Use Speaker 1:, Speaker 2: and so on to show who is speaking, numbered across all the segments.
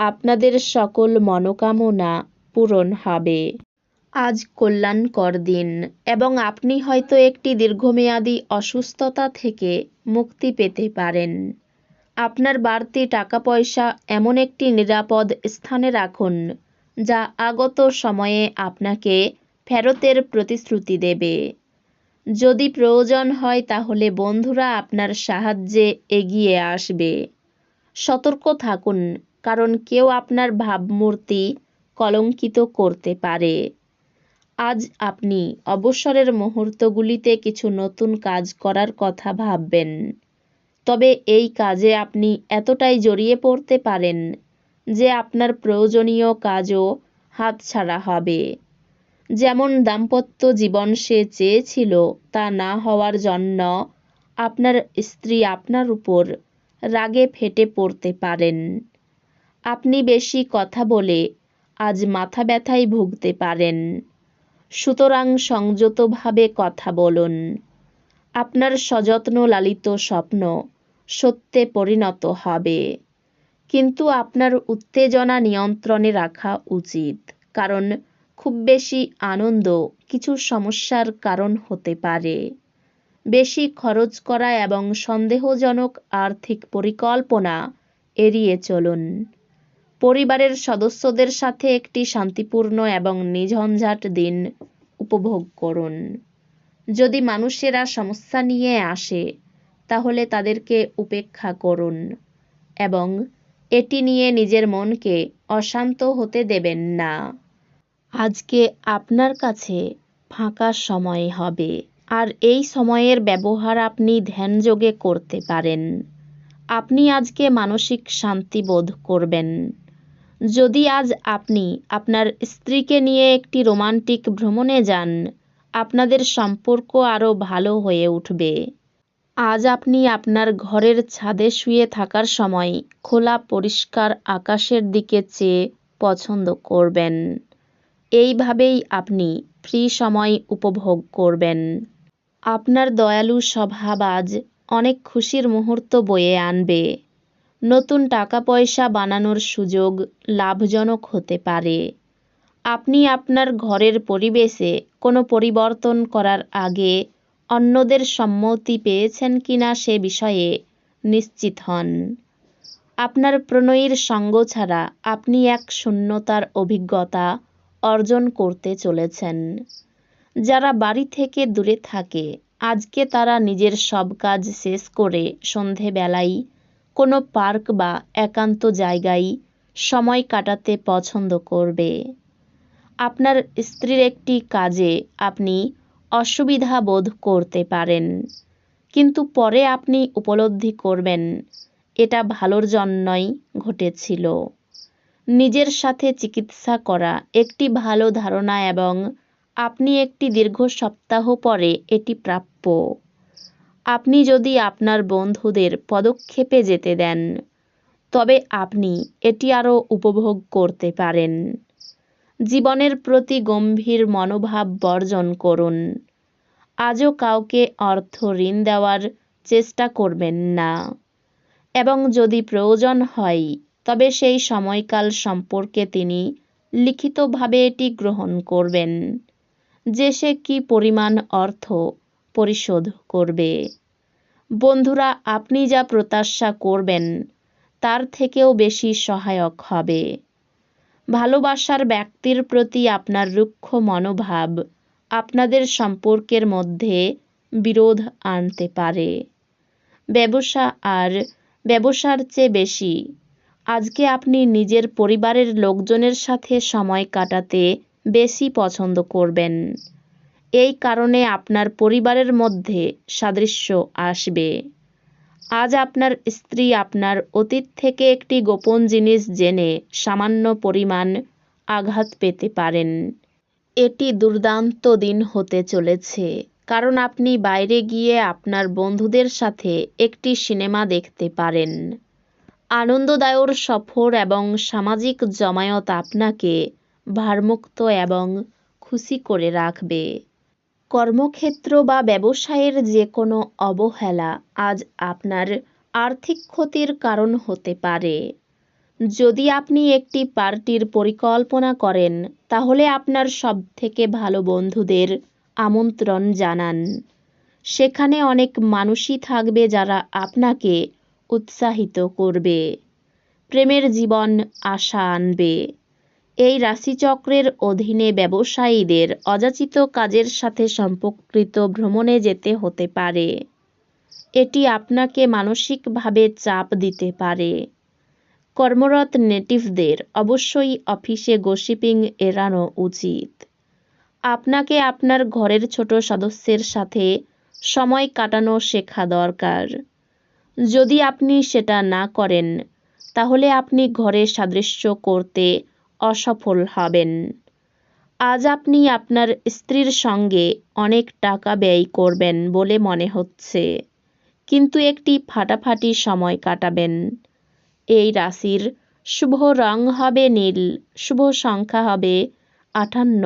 Speaker 1: আপনাদের সকল মনোকামনা পূরণ হবে। আজ কল্যাণকর দিন, এবং আপনি হয়তো একটি দীর্ঘমেয়াদী অসুস্থতা থেকে মুক্তি পেতে পারেন। আপনার বাড়তি টাকা পয়সা এমন একটি নিরাপদ স্থানে রাখুন, যা আগত সময়ে আপনাকে ফেরতের প্রতিশ্রুতি দেবে। যদি প্রয়োজন হয় তাহলে বন্ধুরা আপনার সাহায্যে এগিয়ে আসবে। সতর্ক থাকুন কারণ কেউ আপনার ভাবমূর্তি কলঙ্কিত করতে পারে। আজ আপনি অবসরের মুহূর্তগুলিতে কিছু নতুন কাজ করার কথা ভাববেন। তবে এই কাজে আপনি এতটাই জড়িয়ে পড়তে পারেন যে আপনার প্রয়োজনীয় কাজও হাতছাড়া হবে। যেমন দাম্পত্য জীবন সে চেয়েছিল তা না হওয়ার জন্য আপনার স্ত্রী আপনার উপর রাগে ফেটে পড়তে পারেন। আপনি বেশি কথা বলে আজ মাথা ব্যথায় ভুগতে পারেন। সুতরাং সংযতভাবে কথা বলুন। আপনার সযত্ন লালিত স্বপ্ন সত্যে পরিণত হবে। কিন্তু আপনার উত্তেজনা নিয়ন্ত্রণে রাখা উচিত, কারণ খুব বেশি আনন্দ কিছু সমস্যার কারণ হতে পারে। বেশি খরচ করা এবং সন্দেহজনক আর্থিক পরিকল্পনা এড়িয়ে চলুন। পরিবারের সদস্যদের সাথে একটি শান্তিপূর্ণ এবং নিঝঞ্ঝাট দিন উপভোগ করুন। যদি মানুষেরা সমস্যা নিয়ে আসে, তাহলে তাদেরকে উপেক্ষা করুন এবং এটি নিয়ে নিজের মনকে অশান্ত হতে দেবেন না। আজকে আপনার কাছে ফাঁকা সময় হবে আর এই সময়ের ব্যবহার আপনি ধ্যানযোগে করতে পারেন। আপনি আজকে মানসিক শান্তি বোধ করবেন। যদি আজ আপনি আপনার স্ত্রীকে নিয়ে একটি রোমান্টিক ভ্রমণে যান, আপনাদের সম্পর্ক আরও ভালো হয়ে উঠবে। আজ আপনি আপনার ঘরের ছাদে শুয়ে থাকার সময় খোলা পরিষ্কার আকাশের দিকে চেয়ে পছন্দ করবেন। এইভাবেই আপনি ফ্রি সময় উপভোগ করবেন। আপনার দয়ালু স্বভাব আজ অনেক খুশির মুহূর্ত বয়ে আনবে। নতুন টাকা পয়সা বানানোর সুযোগ লাভজনক হতে পারে। আপনি আপনার ঘরের পরিবেশে কোনো পরিবর্তন করার আগে অন্যদের সম্মতি পেয়েছেন কিনা সে বিষয়ে নিশ্চিত হন। আপনার প্রণয়ীর সঙ্গ ছাড়া আপনি এক শূন্যতার অভিজ্ঞতা অর্জন করতে চলেছেন। যারা বাড়ি থেকে দূরে থাকে, আজকে তারা নিজের সব কাজ শেষ করে সন্ধেবেলায় কোনো পার্ক বা একান্ত জায়গায় সময় কাটাতে পছন্দ করবে। আপনার স্ত্রীর একটি কাজে আপনি অসুবিধা বোধ করতে পারেন, কিন্তু পরে আপনি উপলব্ধি করবেন, এটা ভালোর জন্যই ঘটেছিল। নিজের সাথে চিকিৎসা করা একটি ভালো ধারণা এবং আপনি একটি দীর্ঘ সপ্তাহ পরে এটি প্রাপ্য। আপনি যদি আপনার বন্ধুদের পদক্ষেপে যেতে দেন, তবে আপনি এটি আরও উপভোগ করতে পারেন। জীবনের প্রতি গম্ভীর মনোভাব বর্জন করুন। আজও কাউকে অর্থ ঋণ দেওয়ার চেষ্টা করবেন না। এবং যদি প্রয়োজন হয়, তবে সেই সময়কাল সম্পর্কে তিনি লিখিতভাবে এটি গ্রহণ করবেন, যে সে কী পরিমাণ অর্থ পরিশোধ করবে। বন্ধুরা, আপনি যা প্রত্যাশা করবেন, তার থেকেও বেশি সহায়ক হবে। ভালোবাসার ব্যক্তির প্রতি আপনার রুক্ষ মনোভাব আপনাদের সম্পর্কের মধ্যে বিরোধ আনতে পারে। ব্যবসা আর ব্যবসার চেয়ে বেশি, আজকে আপনি নিজের পরিবারের লোকজনের সাথে সময় কাটাতে বেশি পছন্দ করবেন। এই কারণে আপনার পরিবারের মধ্যে সাদৃশ্য আসবে। আজ আপনার স্ত্রী আপনার অতীত থেকে একটি গোপন জিনিস জেনে সামান্য পরিমাণ আঘাত পেতে পারেন। এটি দুর্দান্ত দিন হতে চলেছে, কারণ আপনি বাইরে গিয়ে আপনার বন্ধুদের সাথে একটি সিনেমা দেখতে পারেন। আনন্দদায়ক সফর এবং সামাজিক জমায়েত আপনাকে ভারমুক্ত এবং খুশি করে রাখবে। কর্মক্ষেত্র বা ব্যবসায়ের যে কোনো অবহেলা আজ আপনার আর্থিক ক্ষতির কারণ হতে পারে। যদি আপনি একটি পার্টির পরিকল্পনা করেন, তাহলে আপনার সবথেকে ভালো বন্ধুদের আমন্ত্রণ জানান। সেখানে অনেক মানুষই থাকবে যারা আপনাকে উৎসাহিত করবে। প্রেমের জীবন আশা আনবে। এই রাশিচক্রের অধীনে ব্যবসায়ীদের অযাচিত কাজের সাথে সম্পর্কিত ভ্রমণে যেতে হতে পারে। এটি আপনাকে মানসিকভাবে চাপ দিতে পারে। কর্মরত নেটিভদের অবশ্যই অফিসে গসিপিং এড়ানো উচিত। আপনাকে আপনার ঘরের ছোট সদস্যের সাথে সময় কাটানো শেখা দরকার। যদি আপনি সেটা না করেন, তাহলে আপনি ঘরে সাদৃশ্য করতে অসফল হবেন। আজ আপনি আপনার স্ত্রীর সঙ্গে অনেক টাকা ব্যয় করবেন বলে মনে হচ্ছে, কিন্তু একটি ফাটাফাটি সময় কাটাবেন। এই রাশির শুভ রং হবে নীল, শুভ সংখ্যা হবে আটান্ন,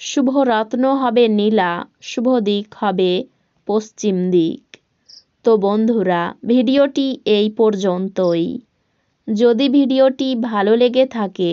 Speaker 1: শুভ রত্ন হবে নীলা, শুভ দিক হবে পশ্চিম দিক। তো বন্ধুরা, ভিডিওটি এই পর্যন্তই। যদি ভিডিওটি ভালো লেগে থাকে